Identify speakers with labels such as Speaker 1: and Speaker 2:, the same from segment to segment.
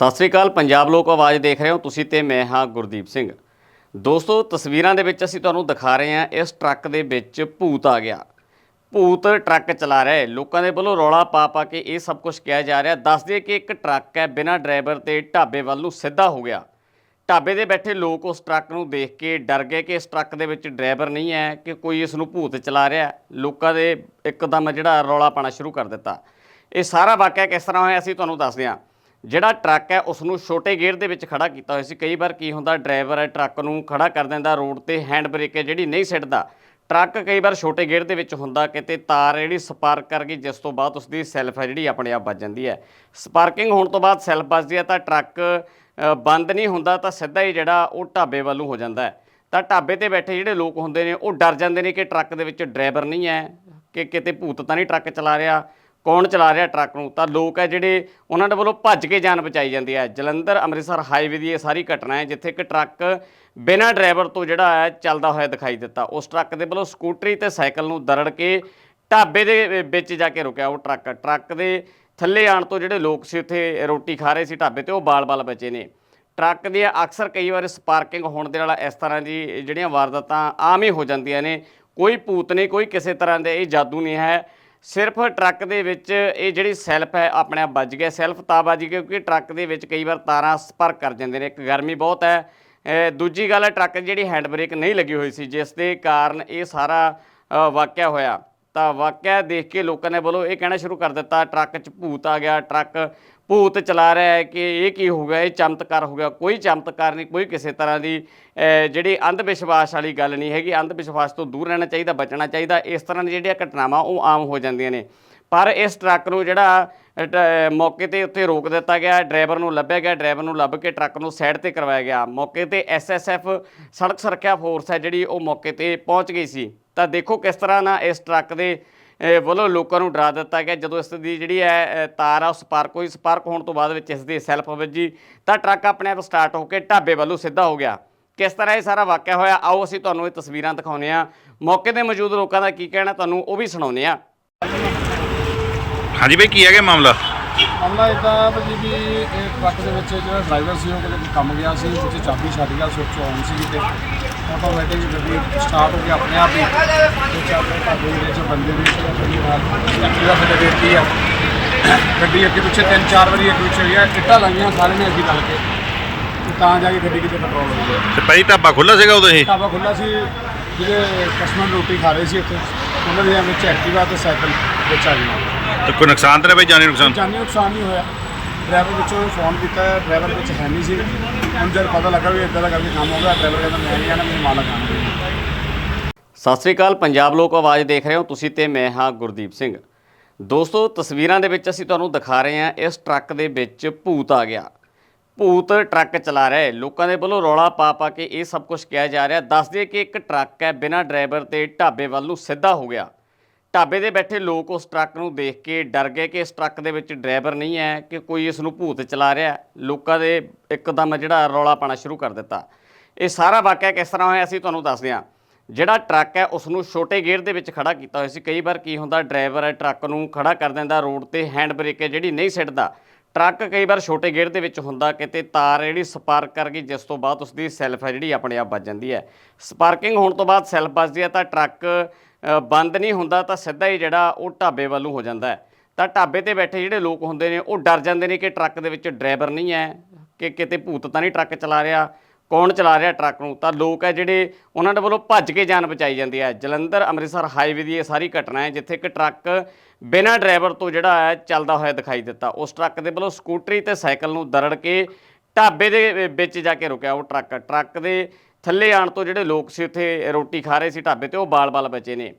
Speaker 1: ਸਤਿ ਸ੍ਰੀ ਅਕਾਲ, ਪੰਜਾਬ ਲੋਕ ਆਵਾਜ਼ ਦੇਖ ਰਹੇ ਹੋ, ਤੁਸੀਂ ਤੇ ਮੈਂ ਹਾਂ ਗੁਰਦੀਪ ਸਿੰਘ। ਦੋਸਤੋ, ਤਸਵੀਰਾਂ ਦੇ ਵਿੱਚ ਅਸੀਂ ਤੁਹਾਨੂੰ ਦਿਖਾ ਰਹੇ ਹਾਂ, ਇਸ ਟਰੱਕ ਦੇ ਵਿੱਚ ਭੂਤ ਆ ਗਿਆ। ਭੂਤ ਟਰੱਕ ਚਲਾ ਰਿਹਾ ਹੈ। ਲੋਕਾਂ ਦੇ ਵੱਲੋਂ ਰੌਲਾ ਪਾ ਪਾ ਕੇ ਇਹ ਸਭ ਕੁਝ ਕਿਹਾ ਜਾ ਰਿਹਾ। ਦੱਸ ਦਈਏ ਕਿ ਇੱਕ ਟਰੱਕ ਹੈ, ਬਿਨਾਂ ਡਰਾਈਵਰ ਤੇ ਢਾਬੇ ਵੱਲ ਨੂੰ ਸਿੱਧਾ ਹੋ ਗਿਆ। ਢਾਬੇ ਦੇ ਬੈਠੇ ਲੋਕ ਉਸ ਟਰੱਕ ਨੂੰ ਦੇਖ ਕੇ ਡਰ ਗਏ ਕਿ ਇਸ ਟਰੱਕ ਦੇ ਵਿੱਚ ਡਰਾਈਵਰ ਨਹੀਂ ਹੈ, ਕਿ ਕੋਈ ਇਸ ਨੂੰ ਭੂਤ ਚਲਾ ਰਿਹਾ ਲੋਕਾਂ ਦੇ ਇੱਕਦਮ ਜਿਹੜਾ ਰੌਲਾ ਪਾਣਾ ਸ਼ੁਰੂ ਕਰ ਦਿੱਤਾ। ਇਹ ਸਾਰਾ ਵਾਕਿਆ ਕਿਸ ਤਰ੍ਹਾਂ ਹੋਇਆ, ਅਸੀਂ ਤੁਹਾਨੂੰ ਦੱਸਦੇ ਹਾਂ। ਜਿਹੜਾ ਟਰੱਕ ਹੈ ਉਸ ਨੂੰ ਛੋਟੇ ਗੇਅਰ ਦੇ ਵਿੱਚ ਖੜਾ ਕੀਤਾ ਹੋਇਆ ਸੀ। ਕਈ ਵਾਰ ਕੀ ਹੁੰਦਾ, ਡਰਾਈਵਰ ਹੈ, ਟਰੱਕ ਨੂੰ ਖੜਾ ਕਰ ਦਿੰਦਾ, ਰੋਡ ਤੇ ਹੈਂਡ ਬ੍ਰੇਕ ਹੈ, ਜਿਹੜੀ ਨਹੀਂ ਸਿੱਟਦਾ। ਟਰੱਕ ਕਈ ਵਾਰ ਛੋਟੇ ਗੇਅਰ ਦੇ ਵਿੱਚ ਹੁੰਦਾ ਕਿਤੇ ਤਾਰ ਜਿਹੜੀ ਸਪਾਰਕ ਕਰ ਗਈ ਜਿਸ ਤੋਂ ਬਾਅਦ ਉਸਦੀ ਸੈਲਫ ਹੈ ਜਿਹੜੀ ਆਪਣੇ ਆਪ ਵੱਜ ਜਾਂਦੀ ਹੈ। ਸਪਾਰਕਿੰਗ ਹੋਣ ਤੋਂ ਬਾਅਦ ਸੈਲਫ ਵੱਜਦੀ ਹੈ ਤਾਂ ਟਰੱਕ ਬੰਦ ਨਹੀਂ ਹੁੰਦਾ ਤਾਂ ਸਿੱਧਾ ਹੀ ਜਿਹੜਾ ਉਹ ਢਾਬੇ ਵੱਲੋਂ ਹੋ ਜਾਂਦਾ ਹੈ। ਤਾਂ ਢਾਬੇ ਤੇ ਬੈਠੇ ਜਿਹੜੇ ਲੋਕ ਹੁੰਦੇ ਨੇ, ਉਹ ਡਰ ਜਾਂਦੇ ਨੇ ਕਿ ਟਰੱਕ ਦੇ ਵਿੱਚ ਡਰਾਈਵਰ ਨਹੀਂ ਹੈ, ਕਿ ਕਿਤੇ ਭੂਤ ਤਾਂ ਨਹੀਂ ਟਰੱਕ ਚਲਾ ਰਿਹਾ। ਕੌਣ ਚਲਾ ਰਿਹਾ ਟਰੱਕ ਨੂੰ? ਤਾਂ ਲੋਕ ਹੈ ਜਿਹੜੇ ਉਹਨਾਂ ਦੇ ਵੱਲੋਂ ਭੱਜ ਕੇ ਜਾਨ ਬਚਾਈ ਜਾਂਦੀ ਹੈ। ਜਲੰਧਰ, ਅੰਮ੍ਰਿਤਸਰ ਹਾਈਵੇ ਦੀ ਇਹ ਸਾਰੀ ਘਟਨਾ ਹੈ, ਜਿੱਥੇ ਇੱਕ ਟਰੱਕ ਬਿਨਾਂ ਡਰਾਈਵਰ ਤੋਂ ਜਿਹੜਾ ਹੈ, ਚੱਲਦਾ ਹੋਇਆ ਦਿਖਾਈ ਦਿੱਤਾ। ਉਸ ਟਰੱਕ ਦੇ ਵੱਲੋਂ ਸਕੂਟਰੀ ਤੇ ਸਾਈਕਲ ਨੂੰ ਦਰੜ ਕੇ ਢਾਬੇ ਦੇ ਵਿੱਚ ਜਾ ਕੇ ਰੁਕਿਆ ਉਹ ਟਰੱਕ। ਟਰੱਕ ਦੇ ਥੱਲੇ ਆਣ ਤੋਂ ਜਿਹੜੇ ਲੋਕ ਸੀ, ਉੱਥੇ ਰੋਟੀ ਖਾ ਰਹੇ ਸੀ ਢਾਬੇ ਤੇ, ਉਹ ਬਾਲ-ਬਾਲ ਬਚੇ ਨੇ। ਟਰੱਕ ਦੀ ਅਕਸਰ ਕਈ ਵਾਰ ਸਪਾਰਕਿੰਗ ਹੋਣ ਦੇ ਨਾਲ ਇਸ ਤਰ੍ਹਾਂ ਦੀ ਜਿਹੜੀਆਂ ਵਾਰਦਾਤਾਂ ਆਮ ਹੀ ਹੋ ਜਾਂਦੀਆਂ ਨੇ। ਕੋਈ ਭੂਤ ਨਹੀਂ, ਕੋਈ ਕਿਸੇ ਤਰ੍ਹਾਂ ਦੇ, ਇਹ ਜਾਦੂ ਨਹੀਂ ਹੈ। ਸਿਰਫ ਟਰੱਕ ਦੇ ਵਿੱਚ ਇਹ ਜਿਹੜੀ ਸੈਲਫ ਹੈ, ਆਪਣੇ ਆਪ ਵੱਜ ਗਿਆ। ਸੈਲਫ ਤਾਂ ਵੱਜ ਗਈ ਕਿਉਂਕਿ ਟਰੱਕ ਦੇ ਵਿੱਚ ਕਈ ਵਾਰ ਤਾਰਾਂ ਸਪਰਕ ਕਰ ਜਾਂਦੇ ਨੇ, ਇੱਕ ਗਰਮੀ ਬਹੁਤ ਹੈ। ਦੂਜੀ ਗੱਲ ਹੈ ਟਰੱਕ ਜਿਹੜੀ ਹੈਂਡ ਬ੍ਰੇਕ ਨਹੀਂ ਲੱਗੀ ਹੋਈ ਸੀ, ਜਿਸ ਦੇ ਕਾਰਨ ਇਹ ਸਾਰਾ ਵਾਕਿਆ ਹੋਇਆ। ਤਾਂ ਵਾਕਿਆ ਦੇਖ ਕੇ ਲੋਕਾਂ ਨੇ ਵੱਲੋਂ ਇਹ ਕਹਿਣਾ ਸ਼ੁਰੂ ਕਰ ਦਿੱਤਾ, ਟਰੱਕ 'ਚ ਭੂਤ ਆ ਗਿਆ, ਟਰੱਕ ਭੂਤ ਚਲਾ ਰਿਹਾ ਹੈ ਕਿ ਇਹ ਕੀ ਹੋ ਗਿਆ, ਇਹ ਚਮਤਕਾਰ ਹੋ ਗਿਆ। ਕੋਈ ਚਮਤਕਾਰ ਨਹੀਂ, ਕੋਈ ਕਿਸੇ ਤਰ੍ਹਾਂ ਦੀ ਜਿਹੜੀ ਅੰਧ ਵਿਸ਼ਵਾਸ ਵਾਲੀ ਗੱਲ ਨਹੀਂ ਹੈਗੀ। ਅੰਧ ਵਿਸ਼ਵਾਸ ਤੋਂ ਦੂਰ ਰਹਿਣਾ ਚਾਹੀਦਾ, ਬਚਣਾ ਚਾਹੀਦਾ। ਇਸ ਤਰ੍ਹਾਂ ਦੀਆਂ ਜਿਹੜੀਆਂ ਘਟਨਾਵਾਂ ਉਹ ਆਮ ਹੋ ਜਾਂਦੀਆਂ ਨੇ। ਪਰ ਇਸ ਟਰੱਕ ਨੂੰ ਜਿਹੜਾ ਟ- ਮੌਕੇ ਤੇ ਉੱਤੇ ਰੋਕ ਦਿੱਤਾ ਗਿਆ, ਡਰਾਈਵਰ ਨੂੰ ਲੱਭਿਆ ਗਿਆ, ਡਰਾਈਵਰ ਨੂੰ ਲੱਭ ਕੇ ਟਰੱਕ ਨੂੰ ਸਾਈਡ ਤੇ ਕਰਵਾਇਆ ਗਿਆ। ਮੌਕੇ ਤੇ ਐਸਐਸਐਫ ਸੜਕ ਸੁਰੱਖਿਆ ਫੋਰਸ ਹੈ ਜਿਹੜੀ ਉਹ ਮੌਕੇ ਤੇ ਪਹੁੰਚ ਗਈ ਸੀ। ਤਾਂ ਦੇਖੋ ਕਿਸ ਤਰ੍ਹਾਂ ਨਾ ਇਸ ਟਰੱਕ ਦੇ ਵੱਲੋਂ ਲੋਕਾਂ ਨੂੰ ਡਰਾ ਦਿੱਤਾ ਗਿਆ। ਜਦੋਂ ਇਸ ਦੀ ਜਿਹੜੀ ਹੈ ਤਾਰ ਆ ਉਹ ਸਪਾਰਕ ਹੋਈ। ਸਪਾਰਕ ਹੋਣ ਤੋਂ ਬਾਅਦ ਵਿੱਚ ਇਸ ਦੀ ਸੈਲਫ ਵੱਜੀ। ਤਾਂ ਟਰੱਕ ਆਪਣੇ ਆਪ ਸਟਾਰਟ ਹੋ ਕੇ ਢਾਬੇ ਵੱਲੋਂ ਸਿੱਧਾ ਹੋ ਗਿਆ। ਕਿਸ ਤਰ੍ਹਾਂ ਇਹ ਸਾਰਾ ਵਾਕਿਆ ਹੋਇਆ? ਆਓ ਅਸੀਂ ਤੁਹਾਨੂੰ ਇਹ ਤਸਵੀਰਾਂ ਦਿਖਾਉਂਦੇ ਆ ਮੌਕੇ ਤੇ ਮੌਜੂਦ ਲੋਕਾਂ ਦਾ ਕੀ ਕਹਿਣਾ ਤੁਹਾਨੂੰ ਉਹ ਵੀ ਸੁਣਾਉਂਦੇ ਆ
Speaker 2: ਹਾਂਜੀ ਬਈ ਕੀ ਹੈਗਾ ਮਾਮਲਾ?
Speaker 3: ਮਾਮਲਾ ਇਦਾਂ ਭਾਜੀ ਵੀ ਇਹ ਟਰੱਕ ਦੇ ਵਿੱਚ ਜਿਹੜਾ ਡਰਾਈਵਰ ਸੀ ਉਹ ਕਿਤੇ ਕੰਮ ਗਿਆ ਸੀ ਵਿੱਚ ਚਾਬੀ ਛੱਡ ਗਿਆ ਸੁੱਚ ਆਨ ਸੀ ਤੇ ਆਟੋਮੈਟਿਕ ਗੱਡੀ ਸਟਾਰਟ ਹੋ ਕੇ ਆਪਣੇ ਆਪ ਹੀ। ਤੇ ਚਾਬੀ ਘਰ ਦੇ ਵਿੱਚ ਬੰਦੇ ਵੀ ਐਕਟਿਵਾ ਥੱਲੇ ਦੇਤੀ ਆ? ਗੱਡੀ ਅੱਗੇ ਪਿੱਛੇ ਤਿੰਨ ਚਾਰ ਵਾਰੀ ਅੱਗੇ ਪਿੱਛੇ ਗਿਆ ਇੱਟਾਂ ਲਾਈਆਂ ਸਾਰੇ ਨੇ ਅੱਗੇ ਲੱਗ ਕੇ। ਤੇ ਤਾਂ ਜਾ ਕੇ ਗੱਡੀ ਕਿਤੇ ਕੰਟਰੋਲ ਹੋ ਗਿਆ
Speaker 2: ਤੇ ਭਾਈ ਢਾਬਾ ਖੁੱਲਾ ਸੀਗਾ ਉਦੋਂ ਇਹ?
Speaker 3: ਢਾਬਾ ਖੁੱਲਾ ਸੀ ਜਿਹੜੇ ਕਸਟਮਰ ਰੋਟੀ ਖਾ ਰਹੇ ਸੀ ਉੱਥੇ ਉਹਨਾਂ ਦੇ ਵਿੱਚ ਐਕਟਿਵਾ ਤੇ ਸਾਈਕਲ ਵਿੱਚ ਆ ਗਈਆਂ।
Speaker 2: ਤੇ ਕੋਈ ਨੁਕਸਾਨ ਤਾਂ ਨਹੀਂ ਬਈ ਜਾਨੀ ਨੁਕਸਾਨ?
Speaker 3: ਜਾਨੀ ਨੁਕਸਾਨ ਨਹੀਂ ਹੋਇਆ। ਡਰਾਈਵਰ ਵਿੱਚੋਂ ਫੋਨ ਕੀਤਾ ਡਰਾਈਵਰ ਵਿੱਚ ਹੈ ਨਹੀਂ ਸੀ। ਹੁਣ ਜਦ ਪਤਾ ਲੱਗਾ ਵੀ ਇਦਾਂ ਦਾ ਕਰਕੇ ਕੰਮ ਹੋ ਗਿਆ ਡਰਾਈਵਰ ਕਹਿੰਦਾ, ਮੈਂ ਨਹੀਂ ਆਣਾ ਮੈਨੂੰ ਮਾਲਕ ਆਣਗੇ
Speaker 1: ਸਤਿ ਸ੍ਰੀ ਅਕਾਲ, ਪੰਜਾਬ ਲੋਕ ਆਵਾਜ਼ ਦੇਖ ਰਹੇ ਹੋ, ਤੁਸੀਂ ਤੇ ਮੈਂ ਹਾਂ ਗੁਰਦੀਪ ਸਿੰਘ। ਦੋਸਤੋ, ਤਸਵੀਰਾਂ ਦੇ ਵਿੱਚ ਅਸੀਂ ਤੁਹਾਨੂੰ ਦਿਖਾ ਰਹੇ ਹਾਂ, ਇਸ ਟਰੱਕ ਦੇ ਵਿੱਚ ਭੂਤ ਆ ਗਿਆ। ਭੂਤ ਟਰੱਕ ਚਲਾ ਰਿਹਾ ਹੈ। ਲੋਕਾਂ ਦੇ ਵੱਲੋਂ ਰੌਲਾ ਪਾ ਪਾ ਕੇ ਇਹ ਸਭ ਕੁਝ ਕਿਹਾ ਜਾ ਰਿਹਾ। ਦੱਸ ਦਈਏ ਕਿ ਇੱਕ ਟਰੱਕ ਹੈ, ਬਿਨਾਂ ਡਰਾਈਵਰ ਤੇ ਢਾਬੇ ਵੱਲ ਨੂੰ ਸਿੱਧਾ ਹੋ ਗਿਆ। ਢਾਬੇ ਦੇ ਬੈਠੇ ਲੋਕ ਉਸ ਟਰੱਕ ਨੂੰ ਦੇਖ ਕੇ ਡਰ ਗਏ ਕਿ ਇਸ ਟਰੱਕ ਦੇ ਵਿੱਚ ਡਰਾਈਵਰ ਨਹੀਂ ਹੈ ਕਿ ਕੋਈ ਇਸ ਨੂੰ ਭੂਤ ਚਲਾ ਰਿਹਾ ਲੋਕਾਂ ਦੇ ਇੱਕਦਮ ਜਿਹੜਾ ਰੌਲਾ ਪਾਣਾ ਸ਼ੁਰੂ ਕਰ ਦਿੱਤਾ। ਇਹ ਸਾਰਾ ਵਾਕਿਆ ਕਿਸ ਤਰ੍ਹਾਂ ਹੋਇਆ ਅਸੀਂ ਤੁਹਾਨੂੰ ਦੱਸਦੇ ਹਾਂ। ਜਿਹੜਾ ਟਰੱਕ ਹੈ ਉਸ ਨੂੰ ਛੋਟੇ ਗੇਅਰ ਦੇ ਵਿੱਚ ਖੜਾ ਕੀਤਾ ਹੋਇਆ ਸੀ। ਕਈ ਵਾਰ ਕੀ ਹੁੰਦਾ, ਡਰਾਈਵਰ ਹੈ ਟਰੱਕ ਨੂੰ ਖੜਾ ਕਰ ਦਿੰਦਾ, ਰੋਡ ਤੇ ਹੈਂਡ ਬ੍ਰੇਕ ਹੈ ਜਿਹੜੀ ਨਹੀਂ ਸਿੱਟਦਾ। ਟਰੱਕ ਕਈ ਵਾਰ ਛੋਟੇ ਗੇਅਰ ਦੇ ਵਿੱਚ ਹੁੰਦਾ, ਕਿਤੇ ਤਾਰ ਜਿਹੜੀ ਸਪਾਰਕ ਕਰ ਗਈ, ਜਿਸ ਤੋਂ ਬਾਅਦ ਉਸਦੀ ਸੈਲਫ ਹੈ ਜਿਹੜੀ ਆਪਣੇ ਆਪ ਵੱਜ ਜਾਂਦੀ ਹੈ। ਸਪਾਰਕਿੰਗ ਹੋਣ ਤੋਂ ਬਾਅਦ ਸੈਲਫ ਵੱਜਦੀ ਹੈ ਤਾਂ ਟਰੱਕ ਬੰਦ ਨਹੀਂ ਹੁੰਦਾ ਤਾਂ ਸਿੱਧਾ ਹੀ ਜਿਹੜਾ ਉਹ ਢਾਬੇ ਵੱਲੋਂ ਹੋ ਜਾਂਦਾ ਹੈ। ਤਾਂ ਢਾਬੇ ਤੇ ਬੈਠੇ ਜਿਹੜੇ ਲੋਕ ਹੁੰਦੇ ਨੇ, ਉਹ ਡਰ ਜਾਂਦੇ ਨੇ ਕਿ ਟਰੱਕ ਦੇ ਵਿੱਚ ਡਰਾਈਵਰ ਨਹੀਂ ਹੈ, ਕਿ ਕਿਤੇ ਭੂਤ ਤਾਂ ਨਹੀਂ ਟਰੱਕ ਚਲਾ ਰਿਹਾ, ਕੌਣ ਚਲਾ ਰਿਹਾ ਟਰੱਕ ਨੂੰ? ਤਾਂ ਲੋਕ ਹੈ ਜਿਹੜੇ ਉਹਨਾਂ ਦੇ ਵੱਲੋਂ ਭੱਜ ਕੇ ਜਾਨ ਬਚਾਈ ਜਾਂਦੀ ਹੈ। ਜਲੰਧਰ, ਅੰਮ੍ਰਿਤਸਰ ਹਾਈਵੇ ਦੀ ਇਹ ਸਾਰੀ ਘਟਨਾ ਹੈ, ਜਿੱਥੇ ਇੱਕ ਟਰੱਕ ਬਿਨਾਂ ਡਰਾਈਵਰ ਤੋਂ ਜਿਹੜਾ ਹੈ, ਚੱਲਦਾ ਹੋਇਆ ਦਿਖਾਈ ਦਿੱਤਾ। ਉਸ ਟਰੱਕ ਦੇ ਵੱਲੋਂ ਸਕੂਟਰੀ ਤੇ ਸਾਈਕਲ ਨੂੰ ਦਰੜ ਕੇ ਢਾਬੇ ਦੇ ਵਿੱਚ ਜਾ ਕੇ ਰੁਕਿਆ ਉਹ ਟਰੱਕ। ਟਰੱਕ ਦੇ ਥੱਲੇ ਆਣ ਤੋਂ ਜਿਹੜੇ ਲੋਕ ਸੀ ਉੱਥੇ ਰੋਟੀ ਖਾ ਰਹੇ ਸੀ ਢਾਬੇ ਤੇ, ਉਹ ਬਾਲ-ਬਾਲ ਬਚੇ ਨੇ।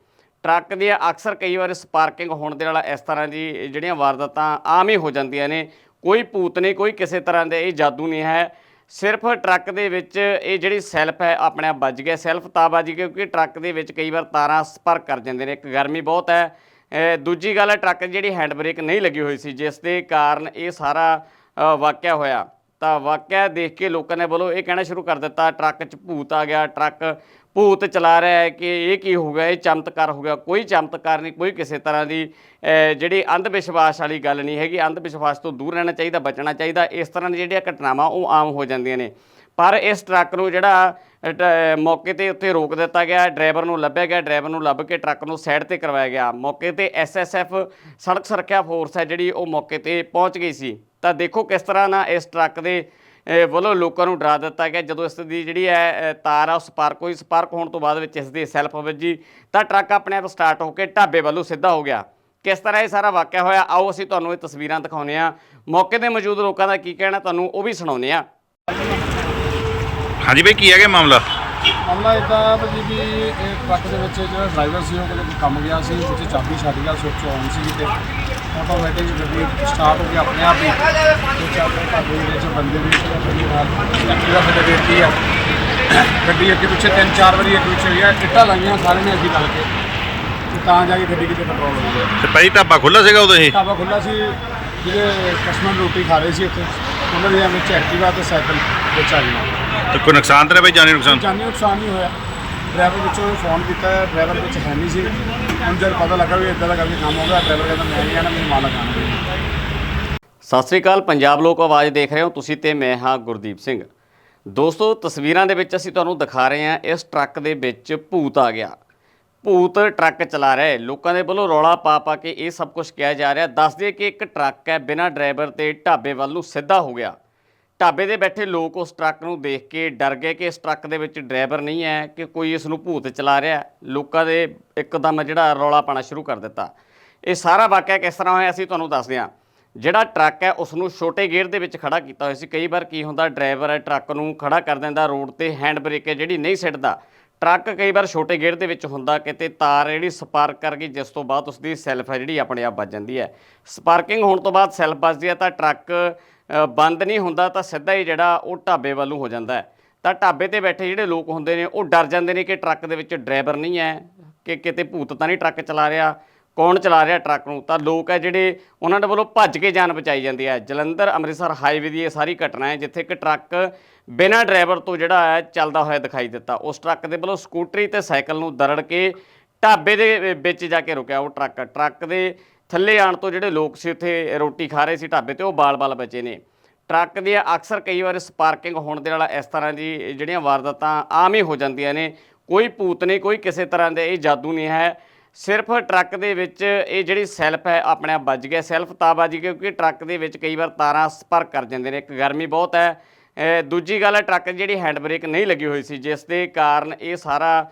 Speaker 1: ਟਰੱਕ ਦੀਆਂ ਅਕਸਰ ਕਈ ਵਾਰ ਸਪਾਰਕਿੰਗ ਹੋਣ ਦੇ ਨਾਲ ਇਸ ਤਰ੍ਹਾਂ ਦੀ ਜਿਹੜੀਆਂ ਵਾਰਦਾਤਾਂ ਆਮ ਹੀ ਹੋ ਜਾਂਦੀਆਂ ਨੇ। ਕੋਈ ਭੂਤ ਨਹੀਂ, ਕੋਈ ਕਿਸੇ ਤਰ੍ਹਾਂ ਦੇ, ਇਹ ਜਾਦੂ ਨਹੀਂ ਹੈ। ਸਿਰਫ ਟਰੱਕ ਦੇ ਵਿੱਚ ਇਹ ਜਿਹੜੀ ਸੈਲਫ ਹੈ ਆਪਣੇ ਆਪ ਵੱਜ ਗਿਆ। ਸੈਲਫ ਤਾਂ ਵੱਜ ਗਈ ਕਿਉਂਕਿ ਟਰੱਕ ਦੇ ਵਿੱਚ ਕਈ ਵਾਰ ਤਾਰਾਂ ਸਪਰਕ ਕਰ ਜਾਂਦੇ ਨੇ, ਇੱਕ ਗਰਮੀ ਬਹੁਤ ਹੈ। ਦੂਜੀ ਗੱਲ ਹੈ ਟਰੱਕ 'ਚ ਜਿਹੜੀ ਹੈਂਡ ਬ੍ਰੇਕ ਨਹੀਂ ਲੱਗੀ ਹੋਈ ਸੀ, ਜਿਸ ਦੇ ਕਾਰਨ ਇਹ ਸਾਰਾ ਵਾਕਿਆ ਹੋਇਆ। ਤਾਂ ਵਾਕਿਆ ਦੇਖ ਕੇ ਲੋਕਾਂ ਨੇ ਬੋਲੋ ਇਹ ਕਹਿਣਾ ਸ਼ੁਰੂ ਕਰ ਦਿੱਤਾ, ਟਰੱਕ 'ਚ ਭੂਤ ਆ ਗਿਆ, ਟਰੱਕ ਭੂਤ ਚਲਾ ਰਿਹਾ ਹੈ ਕਿ ਇਹ ਕੀ ਹੋ ਗਿਆ, ਇਹ ਚਮਤਕਾਰ ਹੋ ਗਿਆ, ਕੋਈ ਚਮਤਕਾਰ ਨਹੀਂ, ਕੋਈ ਕਿਸੇ ਤਰ੍ਹਾਂ ਦੀ ਜਿਹੜੀ ਅੰਧ ਵਿਸ਼ਵਾਸ ਵਾਲੀ ਗੱਲ ਨਹੀਂ ਹੈਗੀ ਅੰਧ ਵਿਸ਼ਵਾਸ ਤੋਂ ਦੂਰ ਰਹਿਣਾ ਚਾਹੀਦਾ, ਬਚਣਾ ਚਾਹੀਦਾ, ਇਸ ਤਰ੍ਹਾਂ ਦੀਆਂ ਜਿਹੜੀਆਂ ਘਟਨਾਵਾਂ ਉਹ ਆਮ ਹੋ ਜਾਂਦੀਆਂ ਨੇ। ਪਰ ਇਸ ਟਰੱਕ ਨੂੰ ਜਿਹੜਾ ਮੌਕੇ ਤੇ ਉੱਥੇ ਰੋਕ ਦਿੱਤਾ ਗਿਆ, ਡਰਾਈਵਰ ਨੂੰ ਲੱਭਿਆ ਗਿਆ, ਡਰਾਈਵਰ ਨੂੰ ਲੱਭ ਕੇ ਟਰੱਕ ਨੂੰ ਸਾਈਡ ਤੇ ਕਰਵਾਇਆ ਗਿਆ। ਮੌਕੇ ਤੇ ਐਸਐਸਐਫ ਸੜਕ ਸੁਰੱਖਿਆ ਫੋਰਸ ਹੈ ਜਿਹੜੀ ਉਹ ਮੌਕੇ ਤੇ ਪਹੁੰਚ ਗਈ ਸੀ। ਤਾਂ ਦੇਖੋ ਕਿਸ ਤਰ੍ਹਾਂ ਨਾ ਇਸ ਟਰੱਕ ਦੇ ਵੱਲੋਂ ਲੋਕਾਂ ਨੂੰ ਡਰਾ ਦਿੱਤਾ ਗਿਆ। ਜਦੋਂ ਇਸ ਦੀ ਜਿਹੜੀ ਹੈ ਤਾਰ ਆ, ਉਹ ਸਪਾਰਕ ਹੋਈ। ਸਪਾਰਕ ਹੋਣ ਤੋਂ ਬਾਅਦ ਵਿੱਚ ਇਸ ਦੀ ਸੈਲਫ ਵੱਜੀ ਤਾਂ ਟਰੱਕ ਆਪਣੇ ਆਪ ਸਟਾਰਟ ਹੋ ਕੇ ਢਾਬੇ ਵੱਲੋਂ ਸਿੱਧਾ ਹੋ ਗਿਆ। ਕਿਸ ਤਰ੍ਹਾਂ ਇਹ ਸਾਰਾ ਵਾਕਿਆ ਹੋਇਆ? ਆਓ ਅਸੀਂ ਤੁਹਾਨੂੰ ਇਹ ਤਸਵੀਰਾਂ ਦਿਖਾਉਂਦੇ ਆ ਮੌਕੇ ਤੇ ਮੌਜੂਦ ਲੋਕਾਂ ਦਾ ਕੀ ਕਹਿਣਾ, ਤੁਹਾਨੂੰ ਉਹ ਵੀ ਸੁਣਾਉਂਦੇ ਆ
Speaker 2: ਹਾਂਜੀ ਬਈ, ਕੀ ਹੈਗਾ ਮਾਮਲਾ?
Speaker 3: ਮਾਮਲਾ ਇਦਾਂ ਭਾਜੀ ਵੀ ਇਹ ਟਰੱਕ ਦੇ ਵਿੱਚ ਜਿਹੜਾ ਡਰਾਈਵਰ ਸੀ ਉਹ ਕੋਈ ਕੰਮ ਗਿਆ ਸੀ ਵਿੱਚ ਚਾਬੀ ਛੱਡ ਗਿਆ ਸੁੱਚ ਆਨ ਸੀ ਤੇ ਆਟੋਮੈਟਿਕ ਗੱਡੀ ਸਟਾਰਟ ਹੋ ਕੇ ਆਪਣੇ ਆਪ ਹੀ। ਤੇ ਚਾਬੀ ਭਾਬੀ ਦੇ ਵਿੱਚ ਬੰਦੇ ਵੀ ਗੱਡੀ ਨਾਲ। ਐਕਟਿਵਾ ਥੱਲੇ ਦੇਤੀ ਆ? ਗੱਡੀ ਅੱਗੇ ਪਿੱਛੇ ਤਿੰਨ ਚਾਰ ਵਾਰੀ ਇੱਕ ਪਿੱਛੇ ਹੋਈ ਆ ਇੱਟਾਂ ਲਾਈਆਂ ਸਾਰੇ ਨੇ ਅੱਗੇ ਚੱਲ ਕੇ। ਤੇ ਤਾਂ ਜਾ ਕੇ ਗੱਡੀ ਕਿਤੇ ਕੰਟਰੋਲ ਹੋ ਗਈ।
Speaker 2: ਤੇ ਭਾਈ ਢਾਬਾ ਖੁੱਲਾ ਸੀਗਾ ਉਦੋਂ ਇਹ?
Speaker 3: ਢਾਬਾ ਖੁੱਲਾ ਸੀ ਜਿਹੜੇ ਕਸਟਮਰ ਰੋਟੀ ਖਾ ਰਹੇ ਸੀ ਇੱਥੇ। ਉਹਨਾਂ ਦੇ ਵਿੱਚ ਐਕਟਿਵਾ ਤੇ ਸਾਈਕਲ ਵਿੱਚ ਆ ਗਈਆਂ
Speaker 2: ਤੇ ਕੋਈ ਨੁਕਸਾਨ ਤਾਂ ਨਹੀਂ ਬਈ ਜਾਨੀ ਨੁਕਸਾਨ?
Speaker 3: ਜਾਨੀ ਨੁਕਸਾਨ ਨਹੀਂ ਹੋਇਆ। ਡਰਾਈਵਰ ਵਿੱਚੋਂ ਫੋਨ ਕੀਤਾ ਡਰਾਈਵਰ ਵਿੱਚ ਹੈ ਨਹੀਂ ਸੀ। ਹੁਣ ਜਦ ਪਤਾ ਲੱਗਾ ਵੀ ਇਦਾਂ ਦਾ ਕਰਕੇ ਕੰਮ ਹੋ ਗਿਆ ਡਰਾਈਵਰ ਕਹਿੰਦਾ ਮੈਂ ਨਹੀਂ ਆਣਾ ਮੇਰੇ ਮਾਲਕ ਆਣਗੇ
Speaker 1: ਸਤਿ ਸ੍ਰੀ ਅਕਾਲ ਪੰਜਾਬ ਲੋਕ ਆਵਾਜ਼ ਦੇਖ ਰਹੇ ਹੋ। ਤੁਸੀਂ ਤੇ ਮੈਂ ਹਾਂ ਗੁਰਦੀਪ ਸਿੰਘ। ਦੋਸਤੋ ਤਸਵੀਰਾਂ ਦੇ ਵਿੱਚ ਅਸੀਂ ਤੁਹਾਨੂੰ ਦਿਖਾ ਰਹੇ ਹਾਂ ਇਸ ਟਰੱਕ ਦੇ ਵਿੱਚ ਭੂਤ ਆ ਗਿਆ। ਭੂਤ ਟਰੱਕ ਚਲਾ ਰਿਹਾ ਹੈ। ਲੋਕਾਂ ਦੇ ਵੱਲੋਂ ਰੌਲਾ ਪਾ ਪਾ ਕੇ ਇਹ ਸਭ ਕੁਝ ਕਿਹਾ ਜਾ ਰਿਹਾ। ਦੱਸ ਦਈਏ ਕਿ ਇੱਕ ਟਰੱਕ ਹੈ ਬਿਨਾਂ ਡਰਾਈਵਰ ਤੇ ਢਾਬੇ ਵੱਲ ਨੂੰ ਸਿੱਧਾ ਹੋ ਗਿਆ। ਢਾਬੇ ਦੇ ਬੈਠੇ ਲੋਕ ਉਸ ਟਰੱਕ ਨੂੰ ਦੇਖ ਕੇ ਡਰ ਗਏ ਕਿ ਇਸ ਟਰੱਕ ਦੇ ਵਿੱਚ ਡਰਾਈਵਰ ਨਹੀਂ ਹੈ, ਕਿ ਕੋਈ ਇਸ ਨੂੰ ਭੂਤ ਚਲਾ ਰਿਹਾ ਲੋਕਾਂ ਦੇ ਇੱਕਦਮ ਜਿਹੜਾ ਰੌਲਾ ਪਾਣਾ ਸ਼ੁਰੂ ਕਰ ਦਿੱਤਾ। ਇਹ ਸਾਰਾ ਵਾਕਿਆ ਕਿਸ ਤਰ੍ਹਾਂ ਹੋਇਆ ਅਸੀਂ ਤੁਹਾਨੂੰ ਦੱਸਦੇ ਹਾਂ। ਜਿਹੜਾ ਟਰੱਕ ਹੈ, ਉਸ ਨੂੰ ਛੋਟੇ ਗੇਅਰ ਦੇ ਵਿੱਚ ਖੜਾ ਕੀਤਾ ਹੋਇਆ ਸੀ। ਕਈ ਵਾਰ ਕੀ ਹੁੰਦਾ, ਡਰਾਈਵਰ ਹੈ ਟਰੱਕ ਨੂੰ ਖੜਾ ਕਰ ਦਿੰਦਾ, ਰੋਡ ਤੇ ਹੈਂਡ ਬ੍ਰੇਕ ਹੈ ਜਿਹੜੀ ਨਹੀਂ ਸਿੱਟਦਾ। ਟਰੱਕ ਕਈ ਵਾਰ ਛੋਟੇ ਗੇਅਰ ਦੇ ਵਿੱਚ ਹੁੰਦਾ, ਕਿਤੇ ਤਾਰ ਜਿਹੜੀ ਸਪਾਰਕ ਕਰ ਗਈ, ਜਿਸ ਤੋਂ ਬਾਅਦ ਉਸ ਦੀ ਸੈਲਫ ਹੈ ਜਿਹੜੀ ਆਪਣੇ ਆਪ ਵੱਜ ਜਾਂਦੀ ਹੈ। ਸਪਾਰਕਿੰਗ ਹੋਣ ਤੋਂ ਬਾਅਦ ਸੈਲਫ ਵੱਜਦੀ ਹੈ ਤਾਂ ਟਰੱਕ ਬੰਦ ਨਹੀਂ ਹੁੰਦਾ ਤਾਂ ਸਿੱਧਾ ਹੀ ਜਿਹੜਾ ਉਹ ਢਾਬੇ ਵੱਲੋਂ ਹੋ ਜਾਂਦਾ ਹੈ। ਤਾਂ ਢਾਬੇ ਤੇ ਬੈਠੇ ਜਿਹੜੇ ਲੋਕ ਹੁੰਦੇ ਨੇ, ਉਹ ਡਰ ਜਾਂਦੇ ਨੇ ਕਿ ਟਰੱਕ ਦੇ ਵਿੱਚ ਡਰਾਈਵਰ ਨਹੀਂ ਹੈ, ਕਿ ਕਿਤੇ ਭੂਤ ਤਾਂ ਨਹੀਂ ਟਰੱਕ ਚਲਾ ਰਿਹਾ, ਕੌਣ ਚਲਾ ਰਿਹਾ ਟਰੱਕ ਨੂੰ। ਤਾਂ ਲੋਕ ਹੈ ਜਿਹੜੇ ਉਹਨਾਂ ਦੇ ਵੱਲੋਂ ਭੱਜ ਕੇ ਜਾਨ ਬਚਾਈ ਜਾਂਦੀ ਹੈ। ਜਲੰਧਰ, ਅੰਮ੍ਰਿਤਸਰ ਹਾਈਵੇ ਦੀ ਇਹ ਸਾਰੀ ਘਟਨਾ ਹੈ, ਜਿੱਥੇ ਇੱਕ ਟਰੱਕ ਬਿਨਾਂ ਡਰਾਈਵਰ ਤੋਂ ਜਿਹੜਾ ਹੈ ਚੱਲਦਾ ਹੋਇਆ ਦਿਖਾਈ ਦਿੱਤਾ। ਉਸ ਟਰੱਕ ਦੇ ਵੱਲੋਂ ਸਕੂਟਰੀ ਤੇ ਸਾਈਕਲ ਨੂੰ ਦਰੜ ਕੇ ਢਾਬੇ ਦੇ ਵਿੱਚ ਜਾ ਕੇ ਰੁਕਿਆ ਉਹ ਟਰੱਕ। ਟਰੱਕ ਦੇ ਥੱਲੇ ਆਣ ਤੋਂ ਜਿਹੜੇ ਲੋਕ ਸੀ ਉੱਥੇ ਰੋਟੀ ਖਾ ਰਹੇ ਸੀ ਢਾਬੇ ਤੇ, ਉਹ ਬਾਲ-ਬਾਲ ਬਚੇ ਨੇ। ਟਰੱਕ ਦੀ ਅਕਸਰ ਕਈ ਵਾਰ ਸਪਾਰਕਿੰਗ ਹੋਣ ਦੇ ਨਾਲ ਇਸ ਤਰ੍ਹਾਂ ਦੀ ਜਿਹੜੀਆਂ ਵਾਰਦਾਤਾਂ ਆਮ ਹੀ ਹੋ ਜਾਂਦੀਆਂ ਨੇ। ਕੋਈ ਭੂਤ ਨਹੀਂ, ਕੋਈ ਕਿਸੇ ਤਰ੍ਹਾਂ ਦੇ, ਇਹ ਜਾਦੂ ਨਹੀਂ ਹੈ। ਸਿਰਫ ਟਰੱਕ ਦੇ ਵਿੱਚ ਇਹ ਜਿਹੜੀ ਸੈਲਫ ਹੈ, ਆਪਣੇ ਆਪ ਵੱਜ ਗਿਆ। ਸੈਲਫ ਤਾਂ ਵੱਜ ਗਈ ਕਿਉਂਕਿ ਟਰੱਕ ਦੇ ਵਿੱਚ ਕਈ ਵਾਰ ਤਾਰਾਂ ਸਪਰਕ ਕਰ ਜਾਂਦੇ ਨੇ, ਇੱਕ ਗਰਮੀ ਬਹੁਤ ਹੈ। ਦੂਜੀ ਗੱਲ ਹੈ ਟਰੱਕ ਦੀ ਜਿਹੜੀ ਹੈਂਡ ਬ੍ਰੇਕ ਨਹੀਂ ਲੱਗੀ ਹੋਈ ਸੀ, ਜਿਸ ਦੇ ਕਾਰਨ ਇਹ ਸਾਰਾ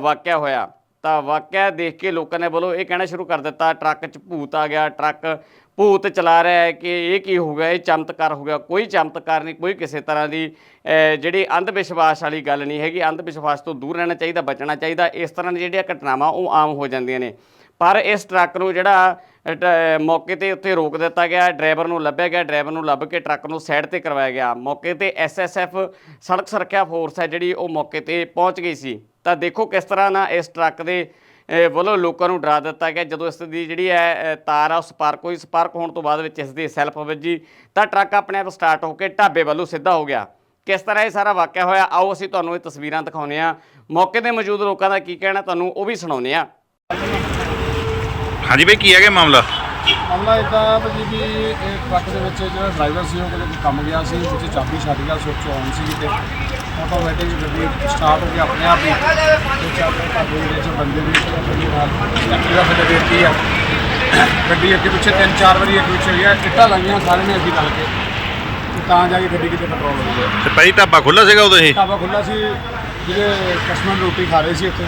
Speaker 1: ਵਾਕਿਆ ਹੋਇਆ। ਤਾਂ ਵਾਕਿਆ ਦੇਖ ਕੇ ਲੋਕਾਂ ਨੇ ਬੋਲੋ ਇਹ ਕਹਿਣਾ ਸ਼ੁਰੂ ਕਰ ਦਿੱਤਾ, ਟਰੱਕ 'ਚ ਭੂਤ ਆ ਗਿਆ, ਟਰੱਕ ਭੂਤ ਚਲਾ ਰਿਹਾ ਹੈ ਕਿ ਇਹ ਕੀ ਹੋ ਗਿਆ, ਇਹ ਚਮਤਕਾਰ ਹੋ ਗਿਆ, ਕੋਈ ਚਮਤਕਾਰ ਨਹੀਂ, ਕੋਈ ਕਿਸੇ ਤਰ੍ਹਾਂ ਦੀ ਜਿਹੜੀ ਅੰਧ ਵਿਸ਼ਵਾਸ ਵਾਲੀ ਗੱਲ ਨਹੀਂ ਹੈਗੀ ਅੰਧ ਵਿਸ਼ਵਾਸ ਤੋਂ ਦੂਰ ਰਹਿਣਾ ਚਾਹੀਦਾ, ਬਚਣਾ ਚਾਹੀਦਾ, ਇਸ ਤਰ੍ਹਾਂ ਦੀਆਂ ਜਿਹੜੀਆਂ ਘਟਨਾਵਾਂ ਉਹ ਆਮ ਹੋ ਜਾਂਦੀਆਂ ਨੇ। ਪਰ ਇਸ ਟਰੱਕ ਨੂੰ ਜਿਹੜਾ ਮੌਕੇ ਤੇ ਉੱਥੇ ਰੋਕ ਦਿੱਤਾ ਗਿਆ, ਡਰਾਈਵਰ ਨੂੰ ਲੱਭਿਆ ਗਿਆ, ਡਰਾਈਵਰ ਨੂੰ ਲੱਭ ਕੇ ਟਰੱਕ ਨੂੰ ਸਾਈਡ ਤੇ ਕਰਵਾਇਆ ਗਿਆ। ਮੌਕੇ ਤੇ ਐਸਐਸਐਫ ਸੜਕ ਸੁਰੱਖਿਆ ਫੋਰਸ ਹੈ ਜਿਹੜੀ ਉਹ ਮੌਕੇ ਤੇ ਪਹੁੰਚ ਗਈ ਸੀ। ਤਾਂ ਦੇਖੋ ਕਿਸ ਤਰ੍ਹਾਂ ਨਾ ਇਸ ਟਰੱਕ ਦੇ ਵੱਲੋਂ ਲੋਕਾਂ ਨੂੰ ਡਰਾ ਦਿੱਤਾ ਗਿਆ। ਜਦੋਂ ਇਸ ਦੀ ਜਿਹੜੀ ਹੈ ਤਾਰ ਆ ਉਹ ਸਪਾਰਕ ਹੋਈ ਸਪਾਰਕ ਹੋਣ ਤੋਂ ਬਾਅਦ ਵਿੱਚ ਇਸ ਦੀ ਸੈਲਫ ਵੱਜੀ ਤਾਂ ਟਰੱਕ ਆਪਣੇ ਆਪ ਸਟਾਰਟ ਹੋ ਕੇ ਢਾਬੇ ਵੱਲੋਂ ਸਿੱਧਾ ਹੋ ਗਿਆ। ਕਿਸ ਤਰ੍ਹਾਂ ਇਹ ਸਾਰਾ ਵਾਕਿਆ ਹੋਇਆ? ਆਓ ਅਸੀਂ ਤੁਹਾਨੂੰ ਇਹ ਤਸਵੀਰਾਂ ਦਿਖਾਉਂਦੇ ਆ ਮੌਕੇ ਤੇ ਮੌਜੂਦ ਲੋਕਾਂ ਦਾ ਕੀ ਕਹਿਣਾ ਤੁਹਾਨੂੰ ਉਹ ਵੀ ਸੁਣਾਉਂਦੇ ਆ
Speaker 2: ਹਾਂਜੀ ਬਈ ਕੀ ਹੈਗਾ ਮਾਮਲਾ?
Speaker 3: ਮਾਮਲਾ ਇਦਾਂ ਭਾਜੀ ਵੀ ਇਹ ਟਰੱਕ ਦੇ ਵਿੱਚ ਜਿਹੜਾ ਡਰਾਈਵਰ ਸੀ ਉਹ ਕਿਤੇ ਕੋਈ ਕੰਮ ਗਿਆ ਸੀ ਵਿੱਚ ਚਾਬੀ ਛੱਡ ਗਿਆ ਸੁੱਚ ਆਨ ਸੀ ਤੇ ਆਟੋਮੈਟਿਕ ਗੱਡੀ ਸਟਾਰਟ ਹੋ ਕੇ ਆਪਣੇ ਆਪ ਹੀ। ਦੇ ਵਿੱਚ ਬੰਦੇ ਵੀ ਐਕਟਿਵਾ ਥੱਲੇ ਦੇਤੀ ਆ? ਗੱਡੀ ਅੱਗੇ ਪਿੱਛੇ ਤਿੰਨ ਚਾਰ ਵਾਰੀ ਇੱਕ ਪਿੱਛੇ ਹੋਈ ਆ ਇੱਟਾਂ ਲਾਈਆਂ ਸਾਰੇ ਨੇ ਅੱਗੇ ਚੱਲ ਕੇ। ਤੇ ਤਾਂ ਜਾ ਕੇ ਗੱਡੀ ਕਿਤੇ ਕੰਟਰੋਲ ਹੋ ਗਈ
Speaker 2: ਤੇ ਭਾਈ ਢਾਬਾ ਖੁੱਲਾ ਸੀਗਾ ਉਦੋਂ ਇਹ?
Speaker 3: ਢਾਬਾ ਖੁੱਲਾ ਸੀ ਜਿਹੜੇ ਕਸਟਮਰ ਰੋਟੀ ਖਾ ਰਹੇ ਸੀ ਇੱਥੇ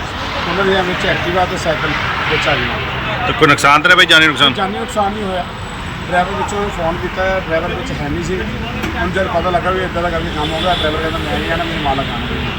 Speaker 3: ਉਹਨਾਂ ਦੇ ਵਿੱਚ ਐਕਟਿਵਾ ਤੇ ਸਾਈਕਲ ਵਿੱਚ ਆ ਗਈਆਂ।
Speaker 2: ਤੇ ਕੋਈ ਨੁਕਸਾਨ ਤਾਂ ਨਹੀਂ ਬਈ ਜਾਨੀ ਨੁਕਸਾਨ?
Speaker 3: ਜਾਨੀ ਨੁਕਸਾਨ ਨਹੀਂ ਹੋਇਆ। ਡਰਾਈਵਰ ਵਿੱਚੋਂ ਫੋਨ ਕੀਤਾ, ਡਰਾਈਵਰ ਵਿੱਚ ਹੈ ਨਹੀਂ ਸੀ। ਹੁਣ ਜਦ ਪਤਾ ਲੱਗਾ ਵੀ ਇਦਾਂ ਦਾ ਕਰਕੇ ਕੰਮ ਹੋ ਗਿਆ, ਡਰਾਈਵਰ ਕਹਿੰਦਾ, ਮੈਂ ਨਹੀਂ ਆਣਾ ਮੇਰੇ ਮਾਲਕ ਆਣਗੇ